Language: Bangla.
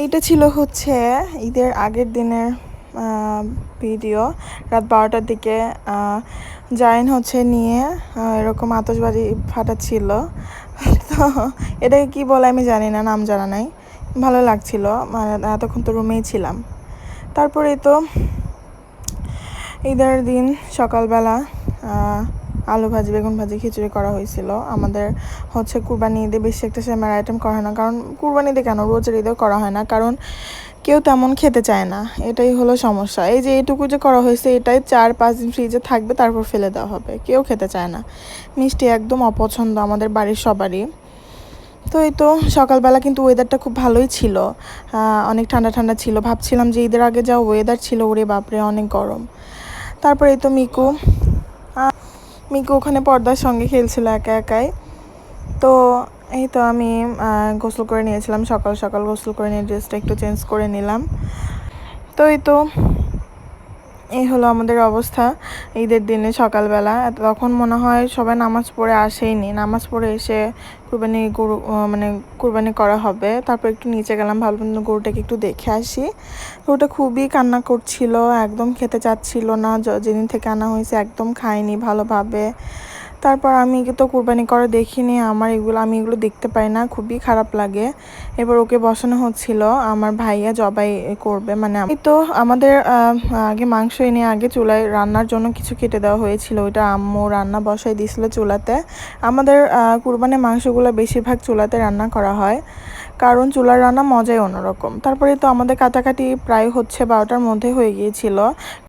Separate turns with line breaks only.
এইটা ছিল হচ্ছে ঈদের আগের দিনের ভিডিও। রাত বারোটার দিকে জাইন হচ্ছে নিয়ে এরকম আতশবাজি ফাটাচ্ছিল তো এটাকে কি বলে আমি জানি না, নাম জানা নাই। ভালো লাগছিল মানে এতক্ষণ তো রুমেই ছিলাম। তারপরে তো ঈদের দিন সকালবেলা আলু ভাজি, বেগুন ভাজি, খিচুড়ি করা হয়েছিল। আমাদের হচ্ছে কুরবানি ঈদে বেশি একটা সেমার আইটেম করা হয় না, কারণ কুরবানি ঈদে কেন? রোজের ঈদেও করা হয় না, কারণ কেউ তেমন খেতে চায় না। এটাই হলো সমস্যা। এই যে এইটুকু যে করা হয়েছে, এটাই চার পাঁচ দিন ফ্রিজে থাকবে, তারপর ফেলে দেওয়া হবে। কেউ খেতে চায় না। মিষ্টি একদম অপছন্দ আমাদের বাড়ির সবারই। তো এই তো সকালবেলা কিন্তু ওয়েদারটা খুব ভালোই ছিল। অনেক ঠান্ডা ঠান্ডা ছিল। ভাবছিলাম যে ঈদের আগে যা ওয়েদার ছিল, ওরে বাপরে, অনেক গরম। তারপরে এই তো মিকু মিকু ওখানে পর্দার সঙ্গে খেলছিল একা একাই। তো এই তো আমি গোসল করে নিয়েছিলাম। সকাল সকাল গোসল করে নিয়ে ড্রেসটা একটু চেঞ্জ করে নিলাম। তো এই তো এই হলো আমাদের অবস্থা ঈদের দিনে সকালবেলা। তখন মনে হয় সবাই নামাজ পড়ে আসেইনি। নামাজ পড়ে এসে কুরবানি গরু মানে কুরবানি করা হবে। তারপর একটু নিচে গেলাম ভালো যে গরুটাকে একটু দেখে আসি। গরুটা খুবই কান্না করছিল, একদম খেতে চাচ্ছিল না। যেদিন থেকে আনা হয়েছে একদম খায়নি ভালোভাবে। তারপর আমি তো কুরবানি করে দেখিনি, আমার এগুলো, আমি এগুলো দেখতে পাই না, খুবই খারাপ লাগে। এবার ওকে বসানো হচ্ছিল, আমার ভাইয়া জবাই করবে মানে আমি তো আমাদের আগে মাংস এনে আগে চুলায় রান্নার জন্য কিছু কেটে দেওয়া হয়েছিল, ওইটা আম্মু রান্না বসাই দিয়েছিল চুলাতে। আমাদের কুরবানির মাংসগুলো বেশিরভাগ চুলাতে রান্না করা হয়, কারণ চুলার রান্না মজাই অন্যরকম। তারপরে তো আমাদের কাটাকাটি প্রায় হচ্ছে বারোটার মধ্যে হয়ে গিয়েছিল।